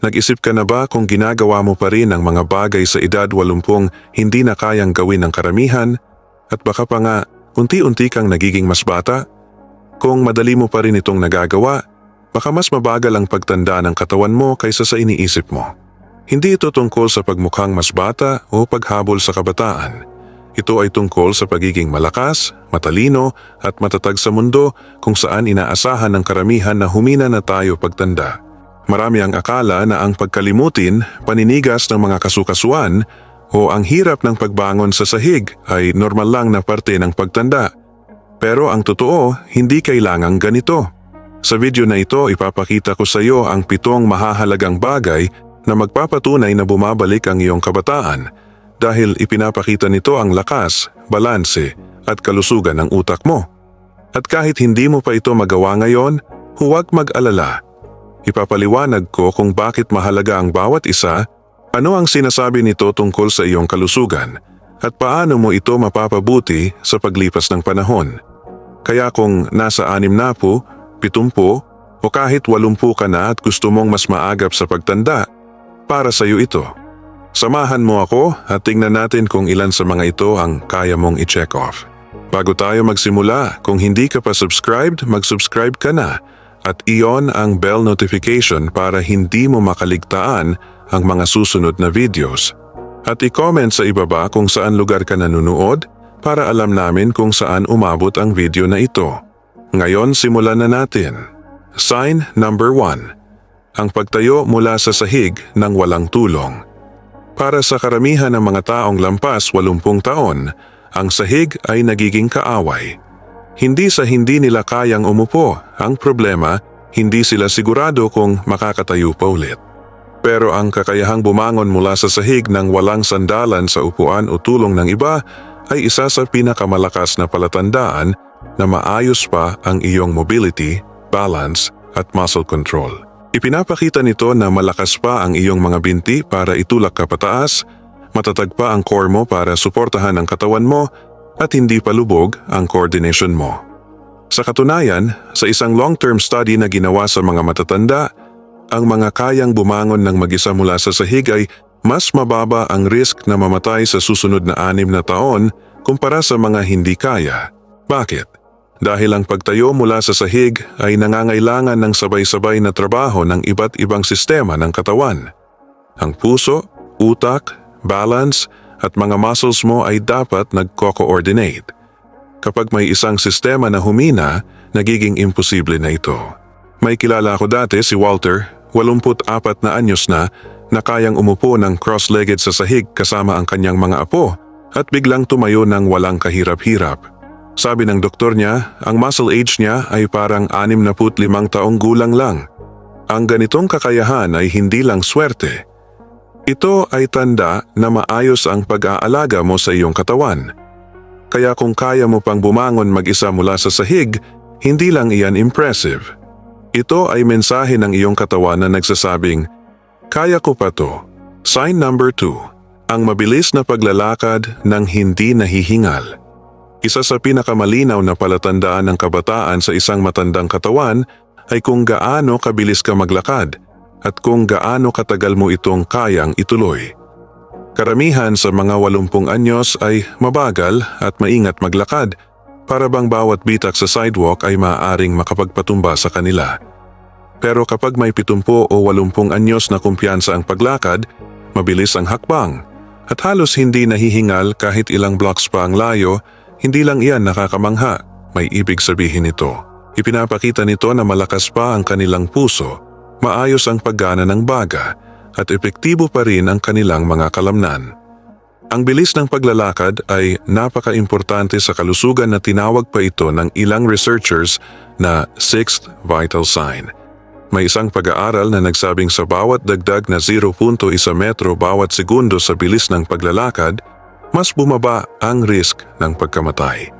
Nag-isip ka na ba kung ginagawa mo pa rin ang mga bagay sa edad 80 hindi na kayang gawin ng karamihan at baka pa nga unti-unti kang nagiging mas bata? Kung madali mo pa rin itong nagagawa, baka mas mabagal ang pagtanda ng katawan mo kaysa sa iniisip mo. Hindi ito tungkol sa pagmukhang mas bata o paghabol sa kabataan. Ito ay tungkol sa pagiging malakas, matalino at matatag sa mundo kung saan inaasahan ng karamihan na humina na tayo pagtanda. Marami ang akala na ang pagkalimutin, paninigas ng mga kasukasuan o ang hirap ng pagbangon sa sahig ay normal lang na parte ng pagtanda. Pero ang totoo, hindi kailangang ganito. Sa video na ito, ipapakita ko sa iyo ang pitong mahahalagang bagay na magpapatunay na bumabalik ang iyong kabataan dahil ipinapakita nito ang lakas, balanse at kalusugan ng utak mo. At kahit hindi mo pa ito magawa ngayon, huwag mag-alala. Ipapaliwanag ko kung bakit mahalaga ang bawat isa, ano ang sinasabi nito tungkol sa iyong kalusugan, at paano mo ito mapapabuti sa paglipas ng panahon. Kaya kung nasa anim na po, pitumpu, o kahit walumpu ka na at gusto mong mas maagap sa pagtanda, para sa iyo ito. Samahan mo ako at tingnan natin kung ilan sa mga ito ang kaya mong i-check off. Bago tayo magsimula, kung hindi ka pa subscribed, mag-subscribe ka na at iyon ang bell notification para hindi mo makaligtaan ang mga susunod na videos. At i-comment sa ibaba kung saan lugar ka nanonood para alam namin kung saan umabot ang video na ito. Ngayon simulan na natin. Sign number 1. Ang pagtayo mula sa sahig ng walang tulong. Para sa karamihan ng mga taong lampas 80 taon, ang sahig ay nagiging kaaway. Hindi sa hindi nila kayang umupo, ang problema, hindi sila sigurado kung makakatayo pa ulit. Pero ang kakayahang bumangon mula sa sahig ng walang sandalan sa upuan o tulong ng iba ay isa sa pinakamalakas na palatandaan na maayos pa ang iyong mobility, balance at muscle control. Ipinapakita nito na malakas pa ang iyong mga binti para itulak ka pataas, matatag pa ang core mo para suportahan ang katawan mo at hindi palubog ang coordination mo. Sa katunayan, sa isang long-term study na ginawa sa mga matatanda, ang mga kayang bumangon ng mag-isa mula sa sahig ay mas mababa ang risk na mamatay sa susunod na anim na taon kumpara sa mga hindi kaya. Bakit? Dahil ang pagtayo mula sa sahig ay nangangailangan ng sabay-sabay na trabaho ng iba't ibang sistema ng katawan. Ang puso, utak, balance at mga muscles mo ay dapat nagko-coordinate. Kapag may isang sistema na humina, nagiging imposible na ito. May kilala ako dati si Walter, 84 na anyos na, na kayang umupo ng cross-legged sa sahig kasama ang kanyang mga apo at biglang tumayo ng walang kahirap-hirap. Sabi ng doktor niya, ang muscle age niya ay parang 65 taong gulang lang. Ang ganitong kakayahan ay hindi lang swerte. Ito ay tanda na maayos ang pag-aalaga mo sa iyong katawan. Kaya kung kaya mo pang bumangon mag-isa mula sa sahig, hindi lang iyan impressive. Ito ay mensahe ng iyong katawan na nagsasabing, Kaya ko pa to. Sign number 2. Ang mabilis na paglalakad ng hindi nahihingal. Isa sa pinakamalinaw na palatandaan ng kabataan sa isang matandang katawan ay kung gaano kabilis ka maglakad at kung gaano katagal mo itong kayang ituloy. Karamihan sa mga 80 anyos ay mabagal at maingat maglakad para bang bawat bitak sa sidewalk ay maaaring makapagpatumba sa kanila. Pero kapag may 70 o 80 anyos na kumpiyansa ang paglakad, mabilis ang hakbang at halos hindi nahihingal kahit ilang blocks pa ang layo, hindi lang iyan nakakamangha, may ibig sabihin nito. Ipinapakita nito na malakas pa ang kanilang puso, maayos ang paggana ng baga, at epektibo pa rin ang kanilang mga kalamnan. Ang bilis ng paglalakad ay napaka-importante sa kalusugan na tinawag pa ito ng ilang researchers na sixth vital sign. May isang pag-aaral na nagsabing sa bawat dagdag na 0.1 metro bawat segundo sa bilis ng paglalakad, mas bumaba ang risk ng pagkamatay.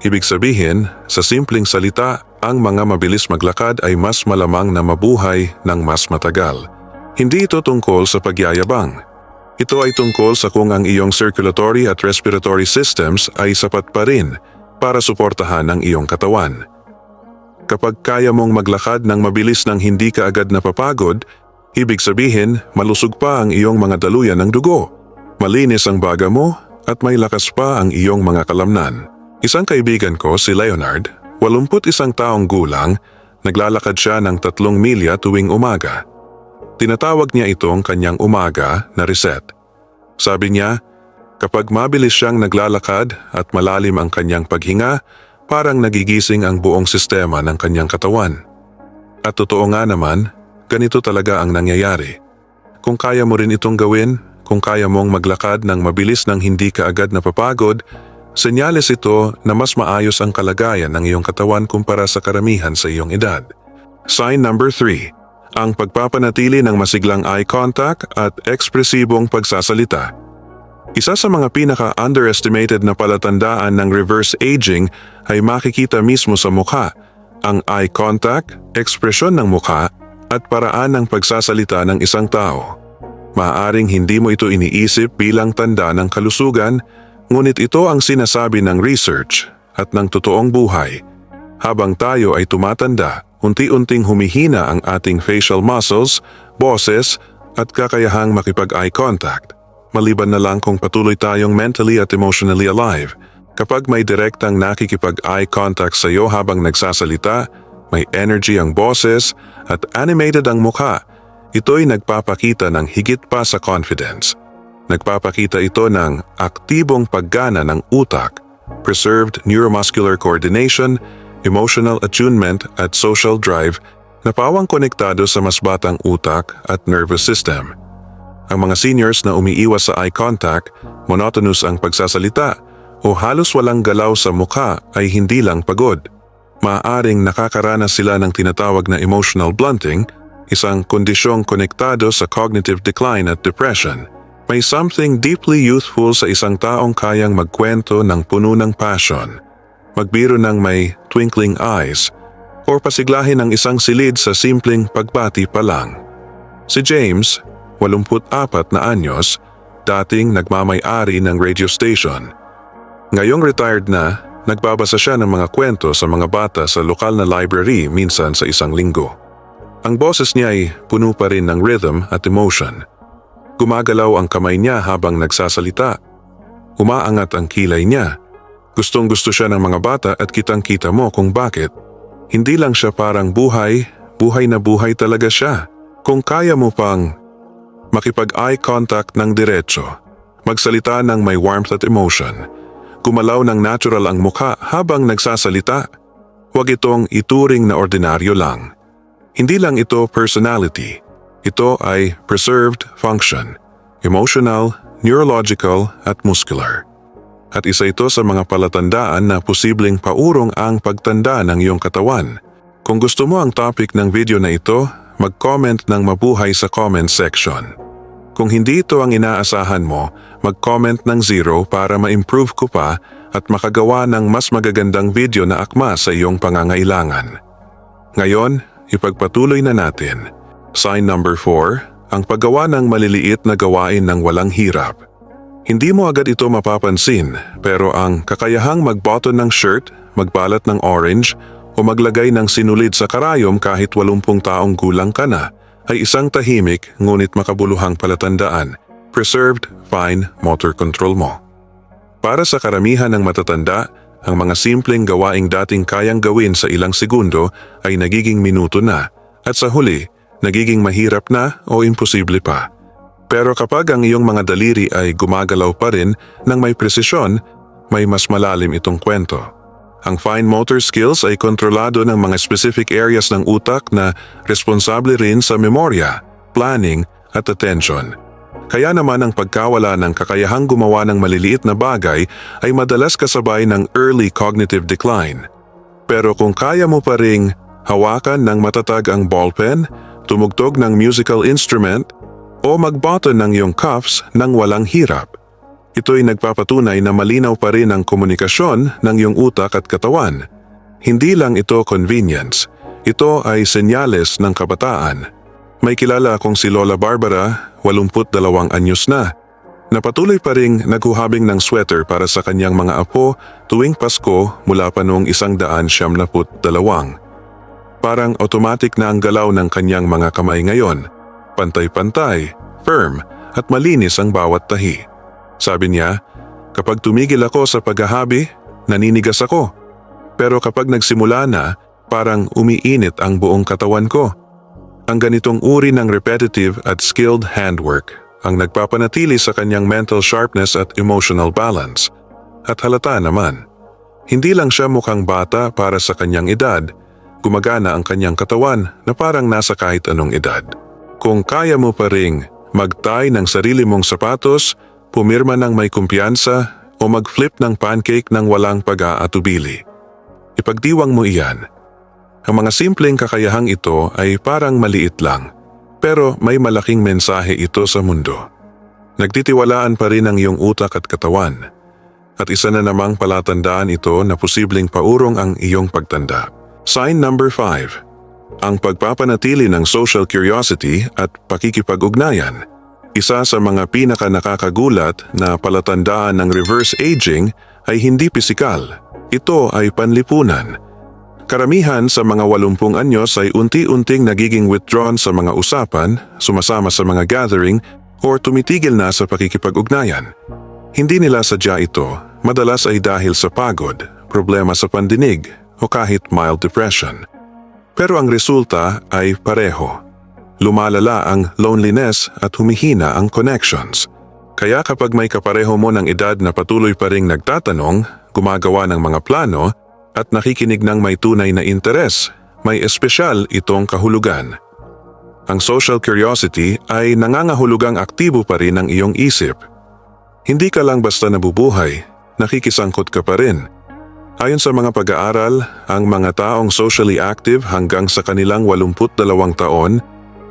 Ibig sabihin, sa simpleng salita, ang mga mabilis maglakad ay mas malamang na mabuhay ng mas matagal. Hindi ito tungkol sa pagyayabang. Ito ay tungkol sa kung ang iyong circulatory at respiratory systems ay sapat pa rin para suportahan ang iyong katawan. Kapag kaya mong maglakad ng mabilis nang hindi ka agad napapagod, Ibig sabihin, malusog pa ang iyong mga daluyan ng dugo. Malinis ang baga mo at may lakas pa ang iyong mga kalamnan. Isang kaibigan ko, si Leonard, 81 taong gulang, naglalakad siya ng tatlong milya tuwing umaga. Tinatawag niya itong kanyang umaga na reset. Sabi niya, kapag mabilis siyang naglalakad at malalim ang kanyang paghinga, parang nagigising ang buong sistema ng kanyang katawan. At totoo nga naman, ganito talaga ang nangyayari. Kung kaya mo rin itong gawin, kung kaya mong maglakad ng mabilis nang hindi ka agad napapagod, senyales ito na mas maayos ang kalagayan ng iyong katawan kumpara sa karamihan sa iyong edad. Sign number 3. Ang pagpapanatili ng masiglang eye contact at ekspresibong pagsasalita. Isa sa mga pinaka-underestimated na palatandaan ng reverse aging ay makikita mismo sa mukha, ang eye contact, ekspresyon ng mukha, at paraan ng pagsasalita ng isang tao. Maaring hindi mo ito iniisip bilang tanda ng kalusugan, ngunit ito ang sinasabi ng research at ng totoong buhay. Habang tayo ay tumatanda, unti-unting humihina ang ating facial muscles, boses, at kakayahang makipag-eye contact. Maliban na lang kung patuloy tayong mentally at emotionally alive. Kapag may direktang nakikipag-eye contact sa iyo habang nagsasalita, may energy ang boses at animated ang mukha, ito'y nagpapakita ng higit pa sa confidence. Nagpapakita ito ng aktibong paggana ng utak, preserved neuromuscular coordination, emotional attunement at social drive na pawang konektado sa mas batang utak at nervous system. Ang mga seniors na umiiwas sa eye contact, monotonous ang pagsasalita, o halos walang galaw sa mukha ay hindi lang pagod. Maaring nakakaranas sila ng tinatawag na emotional blunting, isang kondisyong konektado sa cognitive decline at depression. May something deeply youthful sa isang taong kayang magkwento ng puno ng passion, magbiro ng may twinkling eyes, or pasiglahin ng isang silid sa simpleng pagbati pa lang. Si James, 84 na anyos, dating nagmamay-ari ng radio station. Ngayong retired na, nagbabasa siya ng mga kwento sa mga bata sa lokal na library minsan sa isang linggo. Ang boses niya ay puno pa rin ng rhythm at emotion. Gumagalaw ang kamay niya habang nagsasalita. Umaangat ang kilay niya. Gustong gusto siya ng mga bata at kitang kita mo kung bakit. Hindi lang siya parang buhay, buhay na buhay talaga siya. Kung kaya mo pang makipag-eye contact ng diretso, magsalita ng may warmth at emotion, gumalaw ng natural ang mukha habang nagsasalita. Huwag itong ituring na ordinaryo lang. Hindi lang ito personality, ito ay preserved function, emotional, neurological at muscular. At isa ito sa mga palatandaan na posibleng paurong ang pagtanda ng iyong katawan. Kung gusto mo ang topic ng video na ito, mag-comment ng mabuhay sa comment section. Kung hindi ito ang inaasahan mo, mag-comment ng zero para ma-improve ko pa at makagawa ng mas magagandang video na akma sa iyong pangangailangan. Ngayon, ipagpatuloy na natin. Sign number 4, ang paggawa ng maliliit na gawain ng walang hirap. Hindi mo agad ito mapapansin pero ang kakayahang mag-button ng shirt, magbalat ng orange o maglagay ng sinulid sa karayom kahit 80 taong gulang ka na ay isang tahimik ngunit makabuluhang palatandaan, preserved fine motor control mo. Para sa karamihan ng matatanda, ang mga simpleng gawaing dating kayang gawin sa ilang segundo ay nagiging minuto na at sa huli, nagiging mahirap na o imposible pa. Pero kapag ang iyong mga daliri ay gumagalaw pa rin ng may presisyon, may mas malalim itong kwento. Ang fine motor skills ay kontrolado ng mga specific areas ng utak na responsable rin sa memorya, planning at attention. Kaya naman ang pagkawala ng kakayahang gumawa ng maliliit na bagay ay madalas kasabay ng early cognitive decline. Pero kung kaya mo pa ring hawakan ng matatag ang ballpen, tumugtog ng musical instrument, o magbutton ng iyong cuffs nang walang hirap. Ito'y nagpapatunay na malinaw pa rin ang komunikasyon ng iyong utak at katawan. Hindi lang ito convenience, ito ay senyales ng kabataan. May kilala akong si Lola Barbara, 82 anyos na, na patuloy pa ring naghuhabing ng sweater para sa kanyang mga apo tuwing Pasko mula pa noong 172. Parang automatic na ang galaw ng kanyang mga kamay ngayon. pantay-pantay, firm at malinis ang bawat tahi. Sabi niya, kapag tumigil ako sa paghahabi, naninigas ako. Pero kapag nagsimula na, parang umiinit ang buong katawan ko. Ang ganitong uri ng repetitive at skilled handwork ang nagpapanatili sa kanyang mental sharpness at emotional balance. At halata naman, hindi lang siya mukhang bata para sa kanyang edad, gumagana ang kanyang katawan na parang nasa kahit anong edad. Kung kaya mo pa ring magtay ng sarili mong sapatos, pumirma ng may kumpiyansa o mag-flip ng pancake ng walang pag-aatubili. Ipagdiwang mo iyan. Ang mga simpleng kakayahang ito ay parang maliit lang, pero may malaking mensahe ito sa mundo. Nagtitiwalaan pa rin ang iyong utak at katawan. At isa na namang palatandaan ito na posibleng paurong ang iyong pagtanda. Sign number 5. Ang pagpapanatili ng social curiosity at pakikipag-ugnayan. Isa sa mga pinaka nakakagulat na palatandaan ng reverse aging ay hindi pisikal. Ito ay panlipunan. Karamihan sa mga 80 anyos ay unti-unting nagiging withdrawn sa mga usapan, sumasama sa mga gathering, or tumitigil na sa pakikipag-ugnayan. Hindi nila sadya ito, madalas ay dahil sa pagod, problema sa pandinig, o kahit mild depression. Pero ang resulta ay pareho. Lumalala ang loneliness at humihina ang connections. Kaya kapag may kapareho mo ng edad na patuloy pa ring nagtatanong, gumagawa ng mga plano, at nakikinig ng may tunay na interes, may espesyal itong kahulugan. Ang social curiosity ay nangangahulugang aktibo pa rin ang iyong isip. Hindi ka lang basta nabubuhay, nakikisangkot ka pa rin. Ayon sa mga pag-aaral, ang mga taong socially active hanggang sa kanilang 82 taon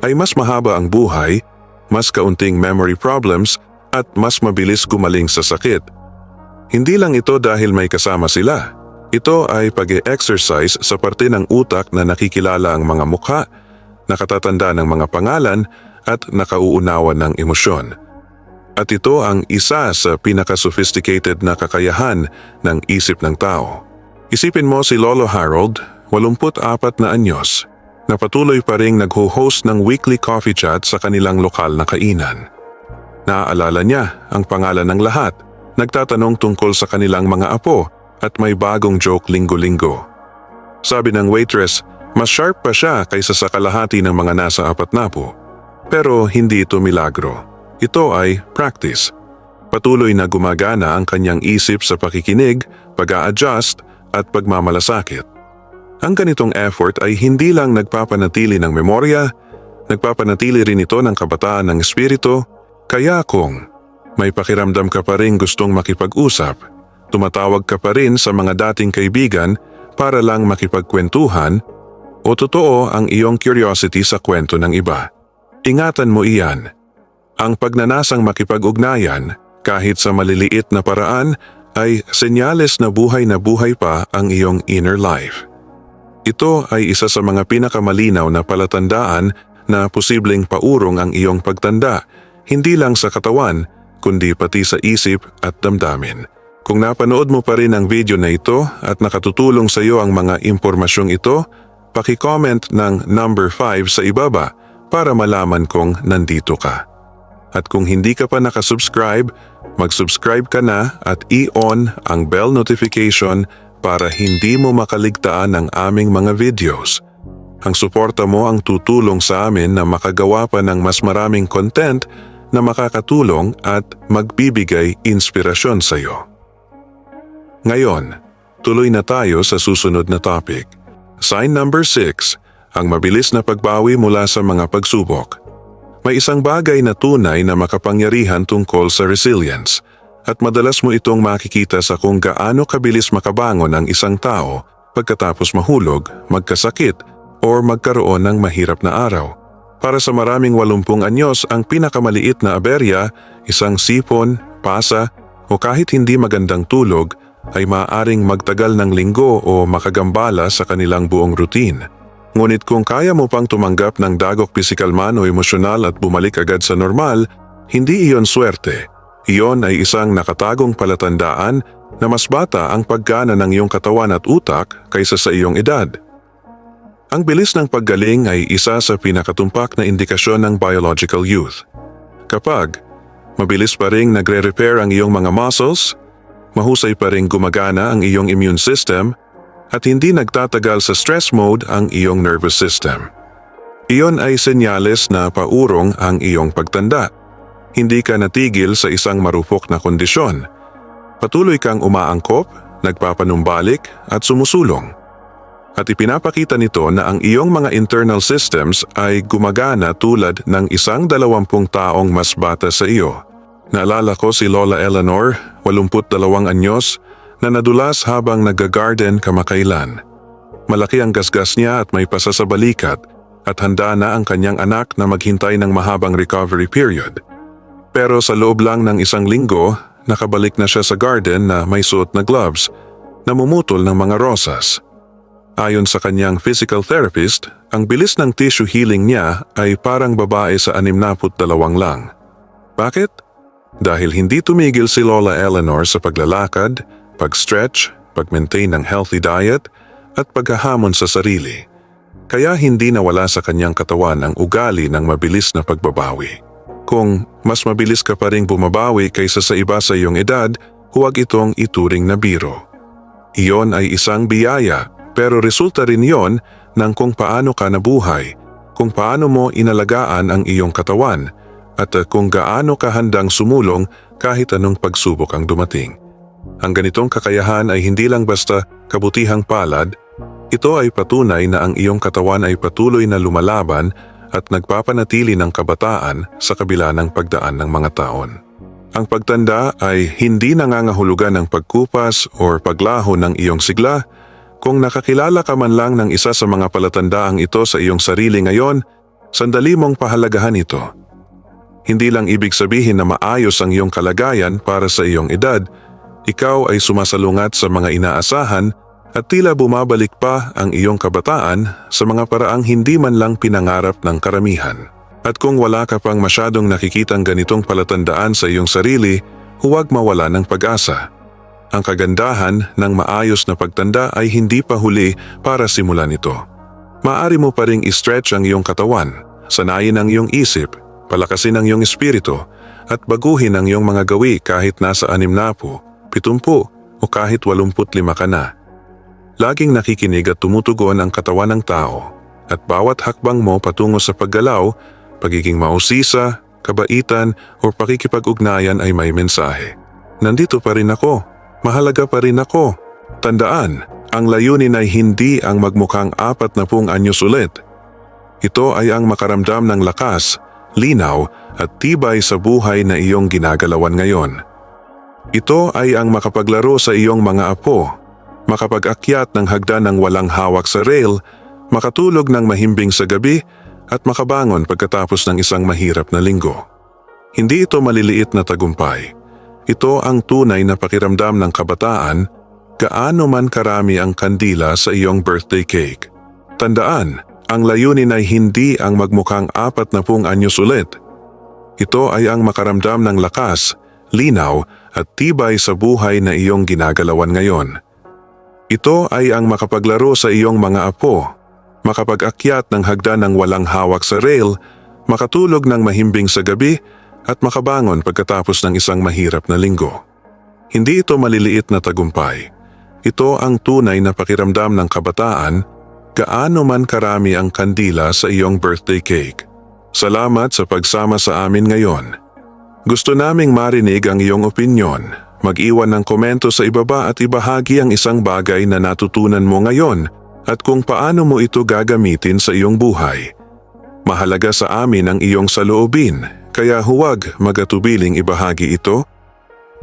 ay mas mahaba ang buhay, mas kaunting memory problems at mas mabilis gumaling sa sakit. Hindi lang ito dahil may kasama sila. Ito ay pag-exercise sa parte ng utak na nakikilala ang mga mukha, nakatatanda ng mga pangalan at nakauunawa ng emosyon. At ito ang isa sa pinaka-sophisticated na kakayahan ng isip ng tao. Isipin mo si Lolo Harold, 84 na anyos, na patuloy pa ring nagho-host ng weekly coffee chat sa kanilang lokal na kainan. Naaalala niya ang pangalan ng lahat, nagtatanong tungkol sa kanilang mga apo at may bagong joke linggo-linggo. Sabi ng waitress, mas sharp pa siya kaysa sa kalahati ng mga nasa apat na po. Pero hindi ito milagro. Ito ay practice. Patuloy na gumagana ang kanyang isip sa pakikinig, pag-a-adjust at pagmamalasakit. Ang ganitong effort ay hindi lang nagpapanatili ng memorya, nagpapanatili rin ito ng kabataan ng espiritu, kaya kung may pakiramdam ka pa rin gustong makipag-usap, tumatawag ka pa rin sa mga dating kaibigan para lang makipagkwentuhan o totoo ang iyong curiosity sa kwento ng iba. Ingatan mo iyan. Ang pagnanasang makipag-ugnayan kahit sa maliliit na paraan ay senyales na buhay na buhay pa ang iyong inner life. Ito ay isa sa mga pinakamalinaw na palatandaan na posibleng paurong ang iyong pagtanda, hindi lang sa katawan, kundi pati sa isip at damdamin. Kung napanood mo pa rin ang video na ito at nakatutulong sa iyo ang mga impormasyong ito, paki-comment ng number 5 sa ibaba para malaman kong nandito ka. At kung hindi ka pa nakasubscribe, mag-subscribe ka na at i-on ang bell notification para hindi mo makaligtaan ang aming mga videos. Ang suporta mo ang tutulong sa amin na makagawa pa ng mas maraming content na makakatulong at magbibigay inspirasyon sa iyo. Ngayon, tuloy na tayo sa susunod na topic. Sign number 6, ang mabilis na pagbawi mula sa mga pagsubok. May isang bagay na tunay na makapangyarihan tungkol sa resilience at madalas mo itong makikita sa kung gaano kabilis makabangon ang isang tao pagkatapos mahulog, magkasakit, or magkaroon ng mahirap na araw. Para sa maraming walumpung anyos, ang pinakamaliit na aberya, isang sipon, pasa, o kahit hindi magandang tulog ay maaaring magtagal ng linggo o makagambala sa kanilang buong routine. Ngunit kung kaya mo pang tumanggap ng dagok pisikal man o emosyonal at bumalik agad sa normal, hindi iyon swerte. Iyon ay isang nakatagong palatandaan na mas bata ang paggana ng iyong katawan at utak kaysa sa iyong edad. Ang bilis ng paggaling ay isa sa pinakatumpak na indikasyon ng biological youth. Kapag mabilis pa ring nagre-repair ang iyong mga muscles, mahusay pa ring gumagana ang iyong immune system, at hindi nagtatagal sa stress mode ang iyong nervous system. Iyon ay senyales na paurong ang iyong pagtanda. Hindi ka natigil sa isang marupok na kondisyon. Patuloy kang umaangkop, nagpapanumbalik at sumusulong. At ipinapakita nito na ang iyong mga internal systems ay gumagana tulad ng isang dalawampung taong mas bata sa iyo. Naalala ko si Lola Eleanor, 82 anyos, na nadulas habang nag-garden kamakailan. Malaki ang gasgas niya at may pasa sa balikat at handa na ang kanyang anak na maghintay ng mahabang recovery period. Pero sa loob lang ng isang linggo, nakabalik na siya sa garden na may suot na gloves, namumutol ng mga rosas. Ayon sa kanyang physical therapist, ang bilis ng tissue healing niya ay parang babae sa 62 lang. Bakit? Dahil hindi tumigil si Lola Eleanor sa paglalakad, pag-stretch, pag-maintain ng healthy diet, at paghahamon sa sarili. Kaya hindi nawala sa kanyang katawan ang ugali ng mabilis na pagbabawi. Kung mas mabilis ka pa rin bumabawi kaysa sa iba sa iyong edad, huwag itong ituring na biro. Iyon ay isang biyaya pero resulta rin yon ng kung paano ka nabuhay, kung paano mo inalagaan ang iyong katawan, at kung gaano ka handang sumulong kahit anong pagsubok ang dumating. Ang ganitong kakayahan ay hindi lang basta kabutihang palad, ito ay patunay na ang iyong katawan ay patuloy na lumalaban at nagpapanatili ng kabataan sa kabila ng pagdaan ng mga taon. Ang pagtanda ay hindi nangangahulugan ng pagkupas o paglaho ng iyong sigla. Kung nakakilala ka man lang ng isa sa mga palatandaang ito sa iyong sarili ngayon, sandali mong pahalagahan ito. Hindi lang ibig sabihin na maayos ang iyong kalagayan para sa iyong edad, ikaw ay sumasalungat sa mga inaasahan at tila bumabalik pa ang iyong kabataan sa mga paraang hindi man lang pinangarap ng karamihan. At kung wala ka pang masyadong nakikitang ganitong palatandaan sa iyong sarili, huwag mawala ng pag-asa. Ang kagandahan ng maayos na pagtanda ay hindi pa huli para simulan ito. Maari mo pa ring i-stretch ang iyong katawan, sanayin ang iyong isip, palakasin ang iyong espiritu, at baguhin ang iyong mga gawi kahit nasa anim na po, pitumpu, o kahit walumput lima ka na. Laging nakikinig at tumutugon ang katawan ng tao, at bawat hakbang mo patungo sa paggalaw pagiging mausisa, kabaitan o pakikipag-ugnayan ay may mensahe. Nandito pa rin ako. Mahalaga pa rin ako. Tandaan, ang layunin ay hindi ang magmukhang apat na pung anyos ulit. Ito ay ang makaramdam ng lakas, linaw at tibay sa buhay na iyong ginagalawan ngayon. Ito ay ang makapaglaro sa iyong mga apo, makapag-akyat ng hagdan ng walang hawak sa rail, makatulog ng mahimbing sa gabi at makabangon pagkatapos ng isang mahirap na linggo. Hindi ito maliliit na tagumpay. Ito ang tunay na pakiramdam ng kabataan gaano man karami ang kandila sa iyong birthday cake. Tandaan, ang layunin ay hindi ang magmukhang apat na pung anyos ulit. Ito ay ang makaramdam ng lakas, linaw at tibay sa buhay na iyong ginagalawan ngayon. Ito ay ang makapaglaro sa iyong mga apo makapag-akyat ng hagdan ng walang hawak sa rail, makatulog ng mahimbing sa gabi at makabangon pagkatapos ng isang mahirap na linggo. Hindi ito maliliit na tagumpay. Ito ang tunay na pakiramdam ng kabataan gaano man karami ang kandila sa iyong birthday cake. Salamat sa pagsama sa amin ngayon. Gusto naming marinig ang iyong opinyon. Mag-iwan ng komento sa ibaba at ibahagi ang isang bagay na natutunan mo ngayon at kung paano mo ito gagamitin sa iyong buhay. Mahalaga sa amin ang iyong saloobin, kaya huwag magatubiling ibahagi ito.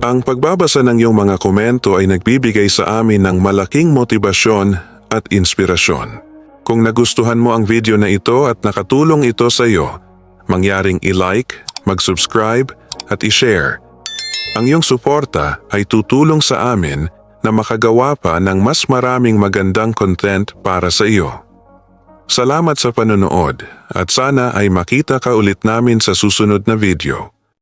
Ang pagbabasa ng iyong mga komento ay nagbibigay sa amin ng malaking motibasyon at inspirasyon. Kung nagustuhan mo ang video na ito at nakatulong ito sa iyo, mangyaring i-like, mag-subscribe at i-share. Ang iyong suporta ay tutulong sa amin na makagawa pa ng mas maraming magandang content para sa iyo. Salamat sa panonood at sana ay makita ka ulit namin sa susunod na video.